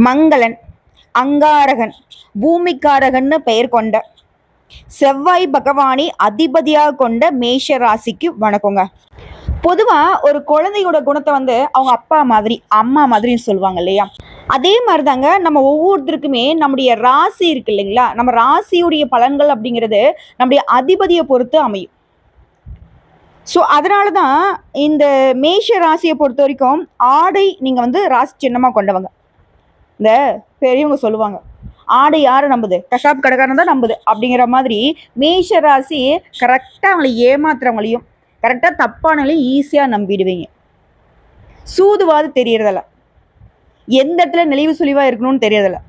மங்களன் அங்காரகன் பூமிக்காரகன்னு பெயர் கொண்ட செவ்வாய் பகவானை அதிபதியாக கொண்ட மேஷ ராசிக்கு வணக்கங்க. பொதுவா ஒரு குழந்தையோட குணத்தை வந்து அவங்க அப்பா மாதிரி அம்மா மாதிரின்னு சொல்லுவாங்க இல்லையா? அதே மாதிரி தாங்க நம்ம ஒவ்வொருத்தருக்குமே நம்முடைய ராசி இருக்கு இல்லைங்களா? நம்ம ராசியுடைய பலன்கள் அப்படிங்கிறது நம்முடைய அதிபதியை பொறுத்து அமையும். ஸோ அதனால தான் இந்த மேஷ ராசியை பொறுத்த வரைக்கும் ஆடை நீங்கள் வந்து ராசி சின்னமாக கொண்டவங்க. இந்த பெரியவங்க சொல்லுவாங்க. ஆடு யாரை நம்புது? கஷாப் கடைக்காரன் தான் நம்புது. அப்படிங்கிற மாதிரி மேஷ ராசி கரெக்டாக அவங்களை ஏமாத்துறவங்களையும் கரெக்டாக தப்பானவங்களையும் ஈஸியாக நம்பிடுவீங்க. சூதுவாது தெரியறதில்ல. எந்த இடத்துல நெளிவு சுழிவாக இருக்கணும்னு தெரியறதில்ல.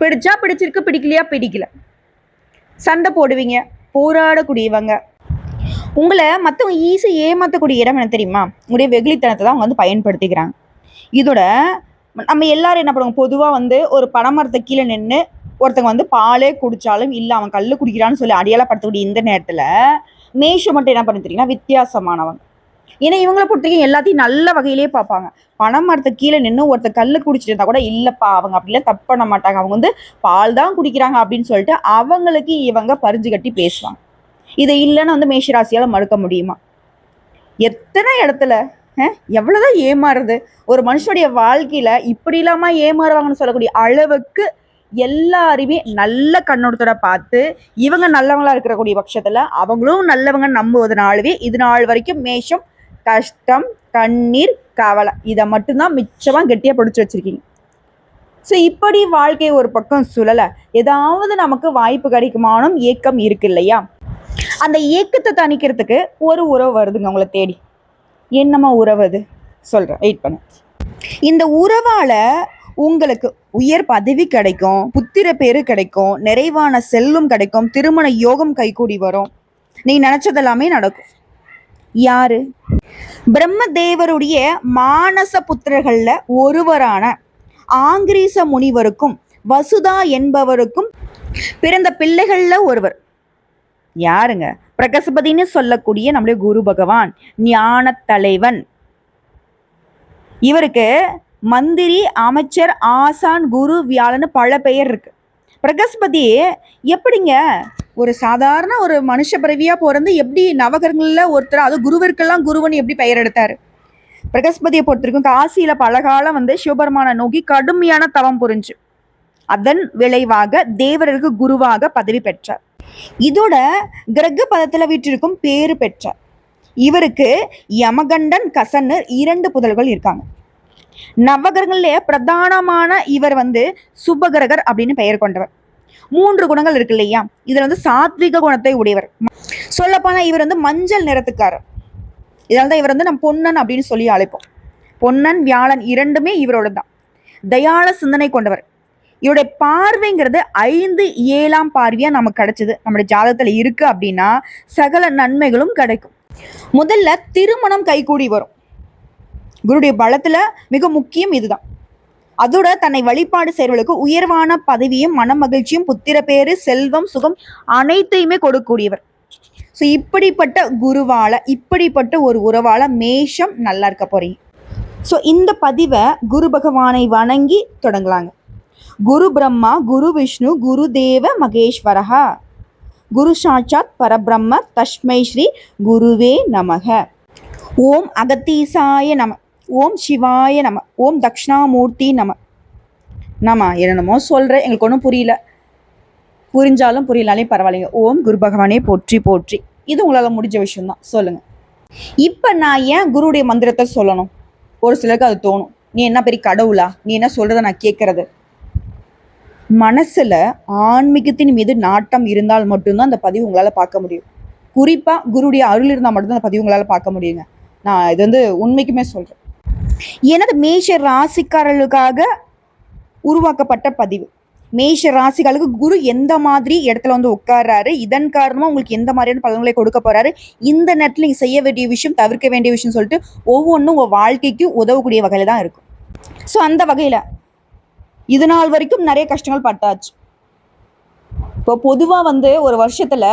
பிடிச்சா பிடிச்சிருக்கு பிடிக்கலையா பிடிக்கல. சண்டை போடுவீங்க போராடக்கூடியவங்க. உங்களை மற்றவங்க ஈஸியாக ஏமாற்றக்கூடிய இடம் என்ன தெரியுமா? உங்களுடைய வெகுளித்தனத்தை தான் அவங்க வந்து பயன்படுத்திக்கிறாங்க. இதோட நம்ம எல்லாரும் என்ன பண்ணுவோம்? பொதுவாக வந்து ஒரு பனைமரத்தை கீழே நின்று ஒருத்தங்க வந்து பாலே குடித்தாலும் இல்லை அவன் கல் குடிக்கிறான்னு சொல்லி அடையாளப்படுத்தக்கூடிய இந்த நேரத்தில் மேஷம் மட்டும் என்ன பண்ணி தெரியுங்கன்னா வித்தியாசமானவங்க. ஏன்னா இவங்களை பொறுத்தவரைக்கும் எல்லாத்தையும் நல்ல வகையிலேயே பார்ப்பாங்க. பனைமரத்தை கீழே நின்று ஒருத்தர் கல் குடிச்சிட்டு இருந்தா கூட இல்லைப்பா அவங்க அப்படிலாம் தப்பு பண்ண மாட்டாங்க. அவங்க வந்து பால் தான் குடிக்கிறாங்க அப்படின்னு சொல்லிட்டு அவங்களுக்கு இவங்க பறிஞ்சு கட்டி பேசுவாங்க. இதை இல்லைன்னு வந்து மேஷராசியால் மறுக்க முடியுமா? எத்தனை இடத்துல எவ்வளோதான் ஏமாறுறது ஒரு மனுஷனுடைய வாழ்க்கையில இப்படி இல்லாம ஏமாறுவாங்கன்னு சொல்லக்கூடிய அளவுக்கு எல்லாருமே நல்ல கண்ணோட்டத்தோட பார்த்து இவங்க நல்லவங்களா இருக்கக்கூடிய பட்சத்துல அவங்களும் நல்லவங்க நம்புவதனாலவே இது நாள் வரைக்கும் மேஷம் கஷ்டம் கண்ணீர் கவலை. இதை மட்டும்தான் மிச்சமா கெட்டியா பிடிச்சி வச்சிருக்கீங்க. ஸோ இப்படி வாழ்க்கை ஒரு பக்கம் சுழலை. ஏதாவது நமக்கு வாய்ப்பு கிடைக்குமானும் ஏக்கம் இருக்கு இல்லையா? அந்த ஏக்கத்தை தணிக்கிறதுக்கு ஒரு உறவு வருதுங்க உங்களை தேடி. என்னம்மா உறவு அது? சொல்கிறேன் வெயிட் பண்ணு. இந்த உறவால் உங்களுக்கு உயர் பதவி கிடைக்கும் புத்திர பேரு கிடைக்கும் நிறைவான செல்லும் கிடைக்கும் திருமண யோகம் கைகூடி வரும். நீ நினைச்சதெல்லாமே நடக்கும். யாரு? பிரம்மதேவருடைய மானச புத்திரர்கள்ல ஒருவரான ஆங்கிரீச முனிவருக்கும் வசுதா என்பவருக்கும் பிறந்த பிள்ளைகள்ல ஒருவர். யாருங்க? பிரகஸ்பதின்னு சொல்லக்கூடிய நம்முடைய குரு பகவான் ஞான தலைவன். இவருக்கு மந்திரி அமைச்சர் ஆசான் குரு வியாழன்னு பல பெயர் இருக்கு. பிரகஸ்பதி எப்படிங்க? ஒரு சாதாரண ஒரு மனுஷ பிறவியாக பிறந்து எப்படி நவகரங்களில் ஒருத்தர் அது குருவிற்கெல்லாம் குருவன் எப்படி பெயர் எடுத்தாரு? பிரகஸ்பதியை பொறுத்திருக்கும் காசியில பலகாலம் வந்து சிவபெருமான நோக்கி கடுமையான தவம் புரிஞ்சு அதன் விளைவாக தேவருக்கு குருவாக பதவி பெற்றார். இதோட கிரக பதத்தில் வீற்றிருக்கும் பேரு பெற்றார் இவருக்கு யமகண்டன் கசன்னு இரண்டு புதல்கள் இருக்காங்க. நவகிரகங்களிலே பிரதானமான இவர் வந்து சுபகிரகர் அப்படின்னு பெயர் கொண்டவர். மூன்று குணங்கள் இருக்கு இல்லையா? இதுல வந்து சாத்விக குணத்தை உடையவர். சொல்லப்போனா இவர் வந்து மஞ்சள் நிறத்துக்காரர். இதனால தான் இவர் வந்து நம்ம பொன்னன் அப்படின்னு சொல்லி அழைப்போம். பொன்னன் வியாழன் இரண்டுமே இவரோட தான் தயாள சிந்தனை கொண்டவர். இவருடைய பார்வைங்கிறது ஐந்து ஏழாம் பார்வையா நமக்கு கிடைச்சது. நம்முடைய ஜாதகத்துல இருக்கு அப்படின்னா சகல நன்மைகளும் கிடைக்கும். முதல்ல திருமணம் கைகூடி வரும். குருடைய பலத்துல மிக முக்கியம் இதுதான். அதோட தன்னை வழிபாடு செய்வர்களுக்கு உயர்வான பதவியும் மன மகிழ்ச்சியும் புத்திர பேரு செல்வம் சுகம் அனைத்தையுமே கொடுக்கக்கூடியவர். ஸோ இப்படிப்பட்ட குருவால இப்படிப்பட்ட ஒரு உறவால மேஷம் நல்லா இருக்க போறீங்க. ஸோ இந்த பதிவை குரு பகவானை வணங்கி தொடங்கலாங்க. குரு பிரம்மா குரு விஷ்ணு குரு தேவ மகேஸ்வரஹா. குரு சாட்சாத் பரபிரம்ம தஷ்மை ஸ்ரீ குருவே நமக. ஓம் அகத்தீசாய நம ஓம் சிவாய நம ஓம் தக்ஷணாமூர்த்தி நம. நாம என்னென்னமோ சொல்கிறேன் எங்களுக்கு ஒன்றும் புரியல. புரிஞ்சாலும் புரியலாலையும் பரவாயில்லைங்க. ஓம் குரு பகவானே போற்றி போற்றி. இது உங்களால் முடிஞ்ச விஷயம்தான். சொல்லுங்கள் இப்போ நான் ஏன் குருவுடைய மந்திரத்தை சொல்லணும்? ஒரு சிலருக்கு அது தோணும். நீ என்ன பெரிய கடவுளா? நீ என்ன சொல்கிறத நான் கேட்குறது மனசில் ஆன்மீகத்தின் மீது நாட்டம் இருந்தால் மட்டும்தான் அந்த பதிவு உங்களால் பார்க்க முடியும். குறிப்பாக குருடைய அருள் இருந்தால் மட்டும்தான் அந்த பதிவு உங்களால் பார்க்க முடியுங்க. நான் இது வந்து உண்மைக்குமே சொல்கிறேன் எனது மேஷ ராசிக்காரர்களுக்காக உருவாக்கப்பட்ட பதிவு. மேஷ ராசிகளுக்கு குரு எந்த மாதிரி இடத்துல வந்து உட்கார்றாரு இதன் காரணமாக உங்களுக்கு எந்த மாதிரியான பலன்களை கொடுக்க போறாரு இந்த நேரத்தில் நீங்கள் செய்ய வேண்டிய விஷயம் தவிர்க்க வேண்டிய விஷயம் சொல்லிட்டு ஒவ்வொன்றும் உங்கள் வாழ்க்கைக்கு உதவக்கூடிய வகையில் தான் இருக்கும். ஸோ அந்த வகையில் இது நாள் வரைக்கும் நிறைய கஷ்டங்கள் பட்டாச்சு. இப்போ பொதுவாக வந்து ஒரு வருஷத்தில்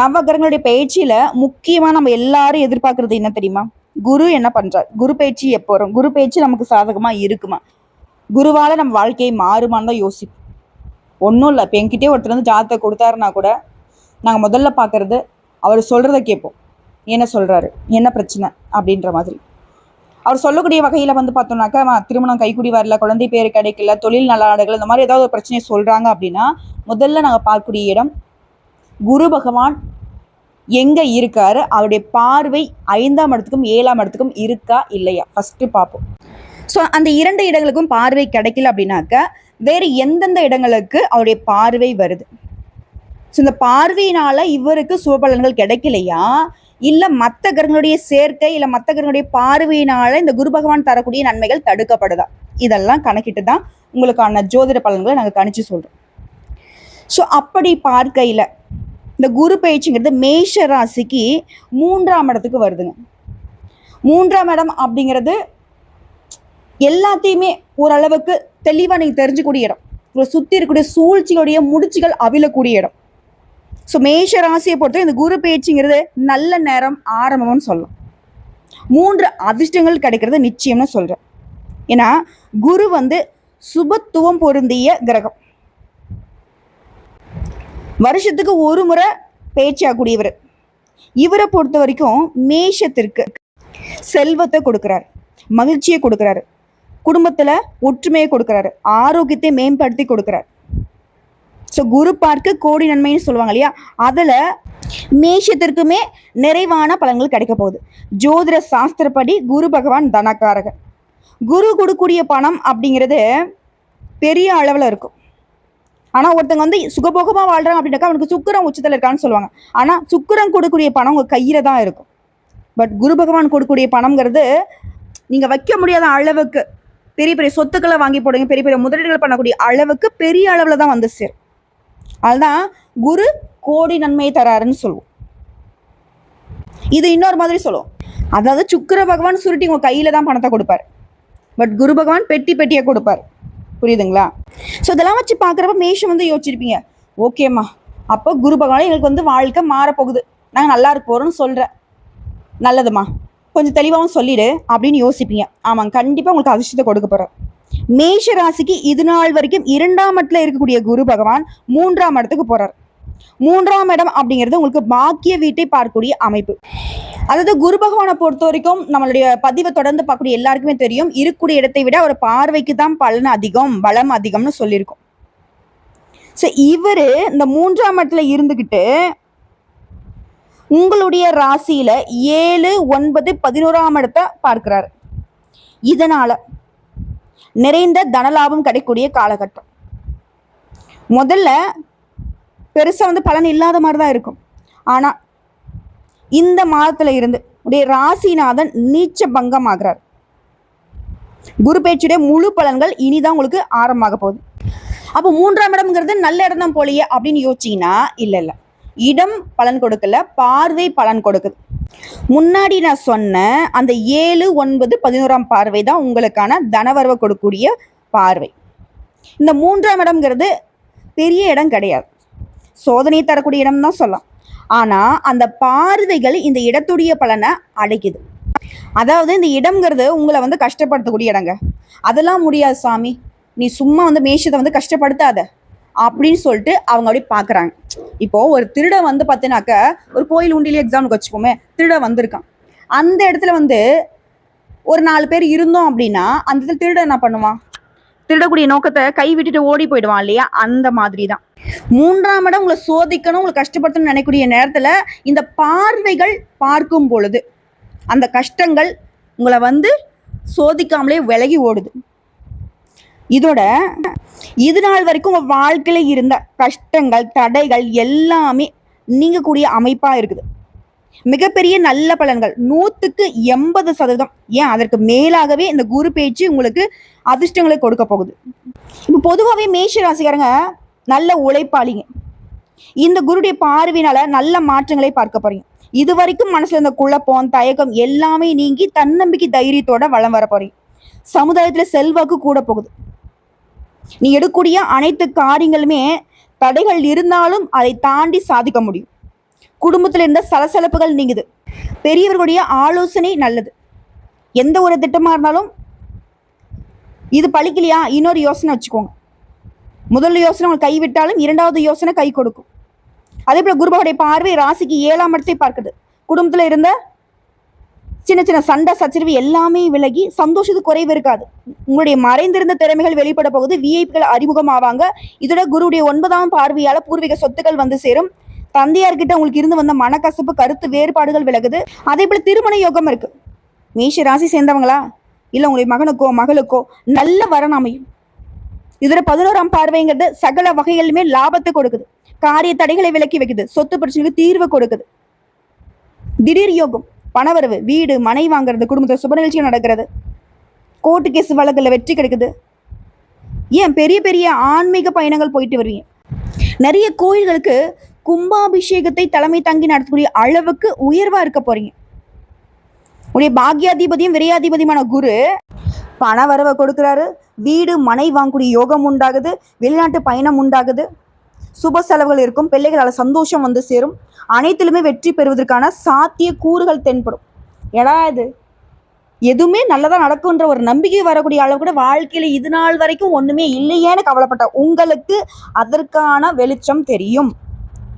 நவகிரகங்களுடைய பயிற்சியில் முக்கியமாக நம்ம எல்லாரும் எதிர்பார்க்கறது என்ன தெரியுமா? குரு என்ன பண்ணுறார் குரு பயிற்சி எப்போ வரும்? குரு பயிற்சி நமக்கு சாதகமாக இருக்குமா? குருவால் நம்ம வாழ்க்கையை மாறுமான்னு தான் யோசிப்போம். ஒன்றும் இல்லை. இப்போ என்கிட்டே ஒருத்தர் வந்து ஜாதகத்தை கொடுத்தாருன்னா கூட நாங்கள் முதல்ல பார்க்குறது அவர் சொல்கிறத கேட்போம். என்ன சொல்கிறாரு என்ன பிரச்சனை? அப்படின்ற மாதிரி. அவர் சொல்லக்கூடிய வகையில் வந்து பார்த்தோம்னாக்கா திருமணம் கைக்குடி வரல குழந்தை பேர் கிடைக்கல தொழில் நல்லா இந்த மாதிரி ஏதாவது ஒரு பிரச்சனையை சொல்கிறாங்க அப்படின்னா முதல்ல நாங்கள் பார்க்கக்கூடிய இடம் குரு பகவான் எங்கே இருக்காரு? அவருடைய பார்வை ஐந்தாம் இடத்துக்கும் ஏழாம் இடத்துக்கும் இருக்கா இல்லையா? ஃபஸ்ட்டு பார்ப்போம். ஸோ அந்த இரண்டு இடங்களுக்கும் பார்வை கிடைக்கல அப்படின்னாக்க வேறு எந்தெந்த இடங்களுக்கு அவருடைய பார்வை வருது? ஸோ இந்த பார்வையினால இவருக்கு சுபபலன்கள் கிடைக்கலையா? இல்லை மற்ற கிரகங்களுடைய சேர்க்கை இல்லை மற்ற கிரகங்களுடைய பார்வையினால இந்த குரு பகவான் தரக்கூடிய நன்மைகள் தடுக்கப்படுதா? இதெல்லாம் கணக்கிட்டு தான் உங்களுக்கான ஜோதிட பலன்களை நாங்கள் கணிச்சு சொல்கிறோம் ஸோ அப்படி பார்க்கையில் இந்த குரு பயிற்சிங்கிறது மேஷ ராசிக்கு மூன்றாம் இடத்துக்கு வருதுங்க. மூன்றாம் இடம் அப்படிங்கிறது எல்லாத்தையுமே ஓரளவுக்கு தெளிவாக நீங்கள் தெரிஞ்சுக்கூடிய இடம். உங்களை சுற்றி இருக்கக்கூடிய சூழ்ச்சிகளுடைய முடிச்சுகள் அவிழக்கூடிய இடம். ஸோ மேஷ ராசியை பொறுத்தவரை இந்த குரு பேச்சுங்கிறது நல்ல நேரம் ஆரம்பம்னு சொல்லலாம். மூன்று அதிர்ஷ்டங்கள் கிடைக்கிறது நிச்சயம்னு சொல்கிறேன் ஏன்னா குரு வந்து சுபத்துவம் பொருந்திய கிரகம். வருஷத்துக்கு ஒரு முறை பேச்சாகக்கூடியவர். இவரை பொறுத்த வரைக்கும் மேஷத்திற்கு செல்வத்தை கொடுக்குறாரு மகிழ்ச்சியை கொடுக்குறாரு குடும்பத்தில் ஒற்றுமையை கொடுக்குறாரு ஆரோக்கியத்தை மேம்படுத்தி கொடுக்குறாரு. ஸோ குரு பார்க்க கோடி நன்மைன்னு சொல்லுவாங்க இல்லையா? அதில் மேஷத்திற்குமே நிறைவான பலன்கள் கிடைக்க போகுது. ஜோதிட சாஸ்திரப்படி குரு பகவான் தனக்காரகன் குரு கொடுக்கூடிய பணம் அப்படிங்கிறது பெரிய அளவில் இருக்கும். ஆனால் ஒருத்தங்க வந்து சுகபோகமாக வாழ்கிறாங்க அப்படின்னாக்கா அவனுக்கு சுக்கிரம் உச்சத்தில் இருக்கான்னு சொல்லுவாங்க. ஆனால் சுக்கிரம் கொடுக்கக்கூடிய பணம் உங்கள் கையில் தான் இருக்கும். பட் குரு பகவான் கொடுக்கக்கூடிய பணம்ங்கிறது நீங்கள் வைக்க முடியாத அளவுக்கு பெரிய பெரிய சொத்துக்களை வாங்கி போடுங்க பெரிய பெரிய முதலீடுகள் பண்ணக்கூடிய அளவுக்கு பெரிய அளவில் தான் வந்து சேரும். அதுதான் குரு கோடி நன்மையை தராருன்னு சொல்லுவோம். இது இன்னொரு மாதிரி சொல்லுவோம். அதாவது சுக்கிர பகவான் சுருட்டி உங்கள் கையில் தான் பணத்தை கொடுப்பார். பட் குரு பகவான் பெட்டி பெட்டியை கொடுப்பார். புரியுதுங்களா? ஸோ இதெல்லாம் வச்சு பார்க்குறப்ப மேஷம் வந்து யோசிச்சிருப்பீங்க. ஓகேம்மா அப்போ குரு பகவான் எங்களுக்கு வந்து வாழ்க்கை மாறப்போகுது. நாங்கள் நல்லா இருப்போம்னு சொல்கிறேன் நல்லதும்மா. கொஞ்சம் தெளிவாகவும் சொல்லிடு அப்படின்னு யோசிப்பீங்க. ஆமாங்க. கண்டிப்பாக உங்களுக்கு அதிர்ஷ்டத்தை கொடுக்க போகிறேன் மேஷ ராசிக்கு இது நாள் வரைக்கும் இரண்டாம் இடத்துல இருக்கக்கூடிய குரு பகவான் மூன்றாம் இடத்துக்கு போறார். மூன்றாம் இடம் அப்படிங்கிறது உங்களுக்கு பாக்கிய வீட்டை பார்க்கக்கூடிய அமைப்பு. அதாவது குரு பகவானை பொறுத்த வரைக்கும் நம்மளுடைய பதிவை தொடர்ந்து பார்க்கக்கூடிய எல்லாருக்குமே தெரியும். இருக்கக்கூடிய இடத்தை விட அவர் பார்வைக்கு தான் பலன் அதிகம் பலம் அதிகம்னு சொல்லியிருக்கோம். ஸோ இவர் இந்த மூன்றாம் இடத்துல இருந்துக்கிட்டு உங்களுடைய ராசியில ஏழு ஒன்பது பதினோராம் இடத்தை பார்க்கிறார். இதனால நிறைந்த தனலாபம் கிடைக்கக்கூடிய காலகட்டம். முதல்ல பெருசாக வந்து பலன் இல்லாத மாதிரி தான் இருக்கும். ஆனால் இந்த மாதத்தில் இருந்து உடைய ராசிநாதன் நீச்ச பங்கம் ஆகிறார் குரு பேச்சுடைய முழு பலன்கள் இனிதான் உங்களுக்கு ஆரம்பமாக போகுது. அப்போ மூன்றாம் இடம்ங்கிறது நல்ல இடம் தான் போலியே அப்படின்னு யோசிச்சிங்கன்னா இல்லை இல்லை. இடம் பலன் கொடுக்கல பார்வை பலன் கொடுக்குது. முன்னாடி நான் சொன்ன அந்த ஏழு ஒன்பது பதினோராம் பார்வை தான் உங்களுக்கான தனவரவை கொடுக்கக்கூடிய பார்வை. இந்த மூன்றாம் இடம்ங்கிறது பெரிய இடம் கிடையாது. சோதனை தரக்கூடிய இடம் தான் சொல்லலாம். ஆனால் அந்த பார்வைகள் இந்த இடத்துடைய பலனை அடைக்குது. அதாவது இந்த இடம்ங்கிறது உங்களை வந்து கஷ்டப்படுத்தக்கூடிய இடங்க. அதெல்லாம் முடியாது சாமி. நீ சும்மா வந்து மேஷத்தை வந்து கஷ்டப்படுத்தாத. அப்படின்னு சொல்லிட்டு அவங்க அப்படி பார்க்குறாங்க. இப்போ ஒரு திருடன் வந்து பார்த்தீங்கன்னாக்க ஒரு கோயில் உண்டிலே எக்ஸாமுக்கு வச்சுக்கோமே திருட வந்திருக்கான். அந்த இடத்துல வந்து ஒரு நாலு பேர் இருந்தோம் அப்படின்னா அந்த இடத்துல திருடன் என்ன பண்ணுவான்? திருடக்கூடிய நோக்கத்தை கை விட்டுட்டு ஓடி போயிடுவான் இல்லையா? அந்த மாதிரி தான் மூன்றாம் இடம் உங்களை சோதிக்கணும் உங்களை கஷ்டப்படுத்தணும்னு நினைக்கக்கூடிய நேரத்தில் இந்த பார்வைகள் பார்க்கும் பொழுது அந்த கஷ்டங்கள் உங்களை வந்து சோதிக்காமலே விலகி ஓடுது. இதோட இது நாள் வரைக்கும் உங்கள் வாழ்க்கையில் இருந்த கஷ்டங்கள் தடைகள் எல்லாமே நீங்கக்கூடிய அமைப்பாக இருக்குது. மிகப்பெரிய நல்ல பலன்கள். நூற்றுக்கு எண்பது சதவீதம் ஏன் அதற்கு மேலாகவே இந்த குரு பேச்சு உங்களுக்கு அதிர்ஷ்டங்களை கொடுக்க போகுது. இப்போ பொதுவாகவே மேஷ ராசிக்காரங்க நல்ல உழைப்பாளிங்க. இந்த குருடைய பார்வையினால நல்ல மாற்றங்களை பார்க்க போறீங்க. இது வரைக்கும் மனசுல இருந்த குழப்பம் தயக்கம் எல்லாமே நீங்கி தன்னம்பிக்கை தைரியத்தோட வளம் வர போறீங்க. சமுதாயத்துல செல்வாக்கு கூட போகுது. நீ எடுக்கூடிய அனைத்து காரியங்களுமே தடைகள் இருந்தாலும் அதை தாண்டி சாதிக்க முடியும். குடும்பத்தில் இருந்த சலசலப்புகள் நீங்குது. பெரியவர்களுடைய ஆலோசனை நல்லது. எந்த ஒரு திட்டமாக இருந்தாலும் இது பழிக்கலையா? இன்னொரு யோசனை வச்சுக்கோங்க. முதல் யோசனை உங்களுக்கு கைவிட்டாலும் இரண்டாவது யோசனை கை கொடுக்கும். அதே போல் குருபாவுடைய பார்வை ராசிக்கு ஏழாம் இடத்தை பார்க்குது. குடும்பத்தில் இருந்த சின்ன சின்ன சண்டை சச்சரவு எல்லாமே விலகி சந்தோஷத்து குறைவு இருக்காது. உங்களுடைய மறைந்திருந்த திறமைகள் வெளிப்பட போகுது. விஐபிகள் அறிமுகமாவாங்க. இதோட குருவுடைய ஒன்பதாம் பார்வையால பூர்வீக சொத்துக்கள் வந்து சேரும். தந்தையார்கிட்ட உங்களுக்கு இருந்து வந்த மனக்கசப்பு கருத்து வேறுபாடுகள் விலகுது. அதே போல திருமண யோகம் இருக்கு. மேஷ ராசி சேர்ந்தவங்களா? இல்ல உங்களுடைய மகனுக்கோ மகளுக்கோ நல்ல வரன் அமையும். இதுல பதினோராம் பார்வைங்கிறது சகல வகைகளிலுமே லாபத்தை கொடுக்குது. காரிய தடைகளை விலக்கி வைக்குது. சொத்து பிரச்சனைக்கு தீர்வு கொடுக்குது. திடீர் யோகம். பணவரவு வீடு மனை வாங்குறது குடும்பத்தில் சுப நிகழ்ச்சிகள் நடக்கிறது. கோர்ட்டு கேஸ் வழக்கில் வெற்றி கிடைக்குது. ஏன் பெரிய பெரிய ஆன்மீக பயணங்கள் போயிட்டு வருவீங்க? நிறைய கோயில்களுக்கு கும்பாபிஷேகத்தை தலைமை தங்கி நடத்தக்கூடிய அளவுக்கு உயர்வாக இருக்க போறீங்க. உடைய பாக்யாதிபதியும் விரையாதிபதியுமான குரு பண வரவை கொடுக்குறாரு. வீடு மனை வாங்கக்கூடிய யோகம் உண்டாகுது. வெளிநாட்டு பயணம் உண்டாகுது. சுப செலவுகள் இருக்கும். பிள்ளைகளால் சந்தோஷம் வந்து சேரும். அனைத்திலுமே வெற்றி பெறுவதற்கான சாத்திய கூறுகள் தென்படும். ஏடா இது? எதுவுமே நல்லதா நடக்குன்ற ஒரு நம்பிக்கை வரக்கூடிய அளவு கூட வாழ்க்கையில இது நாள் வரைக்கும் ஒண்ணுமே இல்லையேன்னு கவலைப்பட்ட உங்களுக்கு அதற்கான வெளிச்சம் தெரியும்.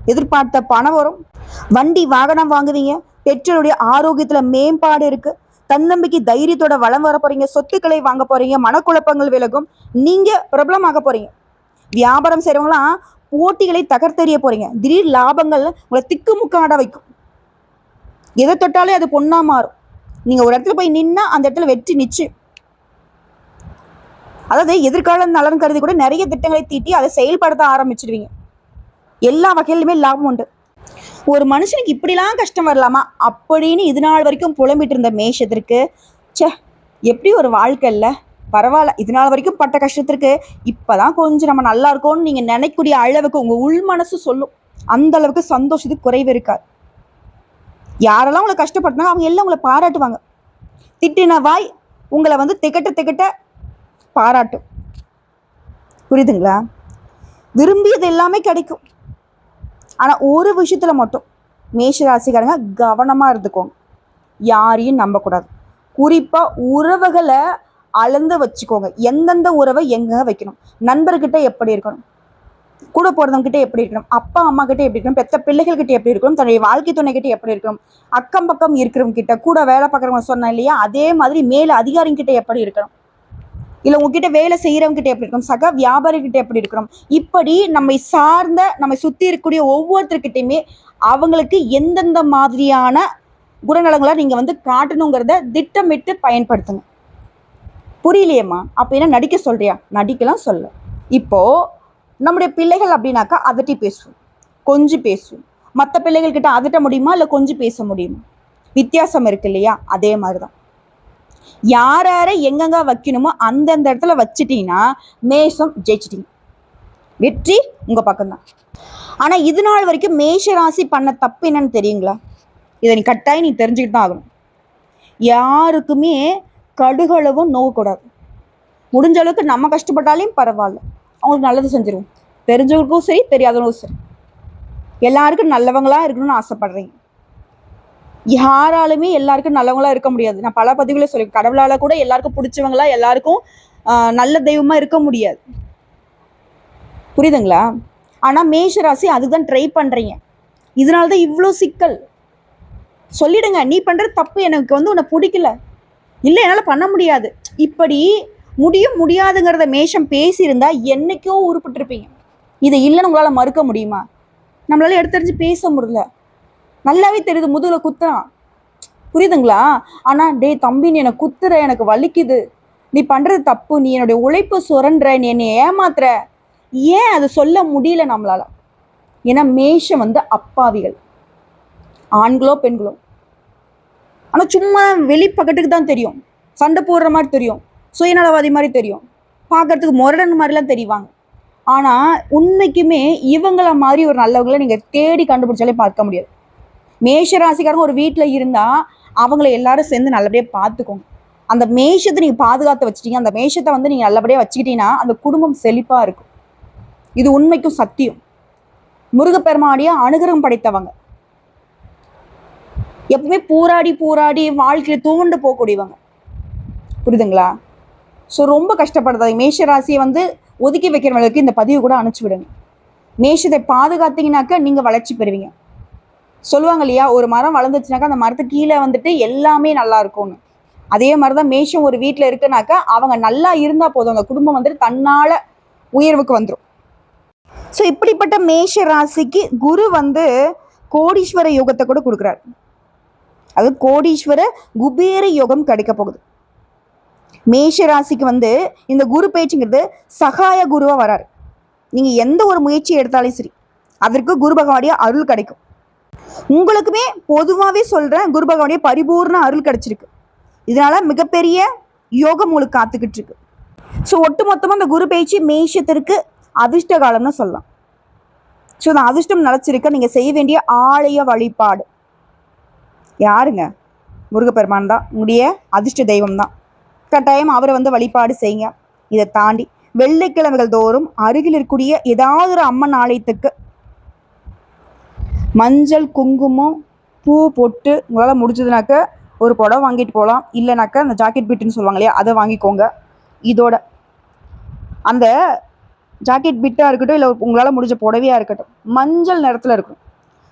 எதிர்பார்த்த பணம் வரும். வண்டி வாகனம் வாங்குவீங்க. பெற்றோருடைய ஆரோக்கியத்துல மேம்பாடு இருக்கு. தன்னம்பிக்கை தைரியத்தோட வளம் வர போறீங்க. சொத்துக்களை வாங்க போறீங்க. மனக்குழப்பங்கள் விலகும். நீங்க பிரபலமாக போறீங்க. வியாபாரம் செய்றவங்களாம் போட்டிகளை தகர்த்தெறிய போறீங்க. திடீர் லாபங்கள் உங்களை திக்குமுக்காட வைக்கும். எதை தொட்டாலே அது பொண்ணா மாறும். நீங்க ஒரு இடத்துல போய் நின்னா அந்த இடத்துல வெற்றி நிச்சயம். அதாவது எதிர்கால நலன் கருதி கூட நிறைய திட்டங்களை தீட்டி அதை செயல்படுத்த ஆரம்பிச்சிடுவீங்க எல்லா வகையிலுமே லாபம் உண்டு. ஒரு மனுஷனுக்கு இப்படிலாம் கஷ்டம் வரலாமா? அப்படின்னு இது நாள் வரைக்கும் புலம்பிட்டு இருந்த மேஷத்திற்கு ச்சே எப்படி ஒரு வாழ்க்கை இல்லை? பரவாயில்ல. இது நாள் வரைக்கும் பட்ட கஷ்டத்திற்கு இப்போதான் கொஞ்சம் நம்ம நல்லா இருக்கோம்னு நீங்க நினைக்கக்கூடிய அளவுக்கு உங்க உள் மனசு சொல்லும். அந்த அளவுக்கு சந்தோஷத்துக்கு குறைவு இருக்காது. யாரெல்லாம் உங்களை கஷ்டப்படுத்தினா அவங்க எல்லாம் உங்களை பாராட்டுவாங்க. திட்டின வாய் உங்களை வந்து திகட்ட திகட்ட பாராட்டும். புரியுதுங்களா? விரும்பியது எல்லாமே கிடைக்கும். ஆனால் ஒரு விஷயத்தில் மட்டும் மேஷ ராசிக்காரங்க கவனமாக இருந்துக்கோங்க. யாரையும் நம்பக்கூடாது. குறிப்பாக உறவுகளை அளந்து வச்சுக்கோங்க. எந்தெந்த உறவை எங்க வைக்கணும்? நண்பர்கிட்ட எப்படி இருக்கணும்? கூட போகிறவங்க எப்படி இருக்கணும்? அப்பா அம்மா கிட்ட எப்படி இருக்கணும்? பெத்த பிள்ளைகள் கிட்ட எப்படி இருக்கணும்? தன்னுடைய வாழ்க்கை துணை கிட்ட எப்படி இருக்கணும்? அக்கம் பக்கம் இருக்கிறவங்க கிட்ட கூட வேலை பார்க்குறவங்க சொன்னேன் இல்லையா? அதே மாதிரி மேல அதிகாரிங்கிட்ட எப்படி இருக்கணும்? இல்லை உங்ககிட்ட வேலை செய்கிறவங்க கிட்ட எப்படி இருக்கணும்? சக வியாபாரிகிட்ட எப்படி இருக்கணும்? இப்படி நம்மை சார்ந்த நம்மை சுற்றி இருக்கக்கூடிய ஒவ்வொருத்தர்கிட்டையுமே அவங்களுக்கு எந்தெந்த மாதிரியான குணநலங்களை நீங்கள் வந்து காட்டணுங்கிறத திட்டமிட்டு பயன்படுத்துங்க. புரியலையேம்மா? அப்போ என்ன நடிக்க சொல்கிறியா நடிக்கலாம் சொல்ல. இப்போது நம்முடைய பிள்ளைகள் அப்படின்னாக்கா அதட்டி பேசுவோம். கொஞ்சம் பேசுவோம். மற்ற பிள்ளைகள்கிட்ட அதட்ட முடியுமா? இல்லை கொஞ்சம் பேச முடியுமா? வித்தியாசம் இருக்கு இல்லையா? அதே மாதிரி தான் யார் யாரை எங்கெங்க வைக்கணுமோ அந்தந்த இடத்துல வச்சிட்டீங்கன்னா மேஷம் ஜெயிச்சிட்டீங்க. வெற்றி உங்கள் பக்கம்தான். ஆனால் இது நாள் வரைக்கும் மேஷ ராசி பண்ண தப்பு என்னன்னு தெரியுங்களா? இதை நீ கட்டாயம் நீ தெரிஞ்சுக்கிட்டு தான் ஆகணும். யாருக்குமே கடுகளவும் நோவக்கூடாது முடிஞ்ச அளவுக்கு நம்ம கஷ்டப்பட்டாலையும் பரவாயில்ல. அவங்களுக்கு நல்லது செஞ்சிருவோம். தெரிஞ்சவங்களுக்கும் சரி தெரியாதவங்களுக்கும் சரி. எல்லாருக்கும் நல்லவங்களாக இருக்கணும்னு ஆசைப்படுறீங்க யாராலுமே எல்லாருக்கும் நல்லவங்களாக இருக்க முடியாது. நான் பல பதிவுகளை சொல்லி கடவுளால் கூட எல்லாருக்கும் பிடிச்சவங்களா எல்லாருக்கும் நல்ல தெய்வமாக இருக்க முடியாது. புரியுதுங்களா? ஆனால் மேஷ ராசி அதுதான் ட்ரை பண்ணுறீங்க இதனால தான் இவ்வளோ சிக்கல். சொல்லிடுங்க. நீ பண்ணுற தப்பு. எனக்கு வந்து உன்னை பிடிக்கல. இல்லை என்னால் பண்ண முடியாது. இப்படி முடியும் முடியாதுங்கிறத மேஷம் பேசியிருந்தா என்னைக்கோ உருப்பிட்டிருப்பீங்க. இதை இல்லைன்னு உங்களால் மறுக்க முடியுமா? நம்மளால எடுத்தறிஞ்சு பேச முடியல. நல்லாவே தெரியுது முதுகுல குத்துறான். புரியுதுங்களா? ஆனால் டேய் தம்பி நீ என்னை குத்துற எனக்கு வலிக்குது. நீ பண்ணுறது தப்பு நீ என்னுடைய உழைப்பு சுரண்டுற நீ என்னை ஏமாத்துற. ஏன் அதை சொல்ல முடியல நம்மளால? ஏன்னா மேஷம் வந்து அப்பாவிகள். ஆண்களோ பெண்களோ. ஆனால் சும்மா வெளிப்பக்கத்துக்கு தான் தெரியும். சண்டை போடுற மாதிரி தெரியும். சுயநலவாதி மாதிரி தெரியும். பார்க்கறதுக்கு முரடன் மாதிரிலாம் தெரிவாங்க. ஆனால் உண்மைக்குமே இவங்கள மாதிரி ஒரு நல்லவங்களை நீங்கள் தேடி கண்டுபிடிச்சாலே பார்க்க முடியாது. மேஷ ராசிக்காரங்க ஒரு வீட்டில் இருந்தால் அவங்கள எல்லாரும் சேர்ந்து நல்லபடியாக பார்த்துக்கோங்க. அந்த மேஷத்தை நீங்கள் பாதுகாத்து வச்சிட்டீங்க அந்த மேஷத்தை வந்து நீங்கள் நல்லபடியாக வச்சுக்கிட்டீங்கன்னா அந்த குடும்பம் செழிப்பாக இருக்கும். இது உண்மைக்கும் சத்தியம். முருகப்பெருமாடியாக அனுகிரகம் படைத்தவங்க. எப்பவுமே போராடி போராடி வாழ்க்கையில தூண்டு போகக்கூடியவங்க. புரியுதுங்களா? ஸோ ரொம்ப கஷ்டப்படுறது மேஷ ராசியை வந்து ஒதுக்கி வைக்கிறவங்களுக்கு இந்த பதிவு கூட அனுப்பிச்சு விடுங்க. மேஷத்தை பாதுகாத்தீங்கனாக்கா நீங்கள் வளர்ச்சி பெறுவீங்க. சொல்லுவாங்க இல்லையா ஒரு மரம் வளர்ந்துச்சுனாக்கா அந்த மரத்துக்கு கீழே வந்துட்டு எல்லாமே நல்லா இருக்கும்னு. அதே மாதிரி தான் மேஷம் ஒரு வீட்டில் இருக்குனாக்கா அவங்க நல்லா இருந்தால் போதும். அந்த குடும்பம் வந்துட்டு தன்னால் உயர்வுக்கு வந்துடும் ஸோ இப்படிப்பட்ட மேஷ ராசிக்கு குரு வந்து கோடீஸ்வர யோகத்தை கூட கொடுக்குறாரு. அது கோடீஸ்வர குபேர யோகம் கிடைக்க போகுது. மேஷ ராசிக்கு வந்து இந்த குரு பேச்சுங்கிறது சகாய குருவாக வராரு. நீங்கள் எந்த ஒரு முயற்சி எடுத்தாலும் சரி அதற்கு குரு பகவானுடைய அருள் கிடைக்கும். உங்களுக்குமே பொதுவாகவே சொல்கிறேன் குரு பகவானுடைய பரிபூர்ண அருள் கிடைச்சிருக்கு. இதனால மிகப்பெரிய யோகம் உங்களுக்கு காத்துக்கிட்டு இருக்கு. ஸோ ஒட்டுமொத்தமாக அந்த குரு பேச்சு மேஷத்திற்கு அதிர்ஷ்ட காலம்னு சொல்லலாம். ஸோ அந்த அதிர்ஷ்டம் நிலச்சிருக்க நீங்கள் செய்ய வேண்டிய ஆலய வழிபாடு. யாருங்க? முருகப்பெருமான் தான். உங்களுடைய அதிர்ஷ்ட தெய்வம் தான். கட்டாயம் அவரை வந்து வழிபாடு செய்யுங்க. இதை தாண்டி வெள்ளிக்கிழமைகள் தோறும் அருகில் இருக்கக்கூடிய ஏதாவது ஒரு அம்மன் ஆலயத்துக்கு மஞ்சள் குங்குமம் பூ பொட்டு உங்களால் முடிஞ்சதுனாக்க ஒரு புடவை வாங்கிட்டு போகலாம். இல்லைனாக்கா அந்த ஜாக்கெட் பிட்டுன்னு சொல்லுவாங்க இல்லையா அதை வாங்கிக்கோங்க. இதோட அந்த ஜாக்கெட் பிட்டாக இருக்கட்டும் இல்லை உங்களால் முடிஞ்ச புடவையாக இருக்கட்டும் மஞ்சள் நிறத்தில் இருக்கும்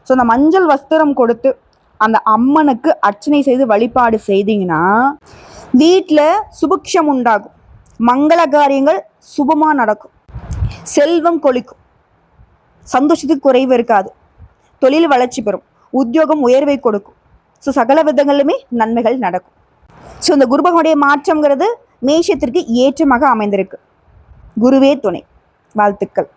ஸோ அந்த மஞ்சள் வஸ்திரம் கொடுத்து அந்த அம்மனுக்கு அர்ச்சனை செய்து வழிபாடு செய்தீங்கன்னா வீட்டில் சுபிக்ஷம் உண்டாகும். மங்கள காரியங்கள் சுபமாக நடக்கும். செல்வம் கொளிக்கும். சந்தோஷத்துக்கு குறைவு இருக்காது. தொழில் வளர்ச்சி பெறும். உத்தியோகம் உயர்வை கொடுக்கும். ஸோ சகல விதங்களிலுமே நன்மைகள் நடக்கும். ஸோ இந்த குருபகனுடைய மாற்றங்கிறது மேஷத்திற்கு ஏற்றமாக அமைந்திருக்கு. குருவே துணை. வாழ்த்துக்கள்.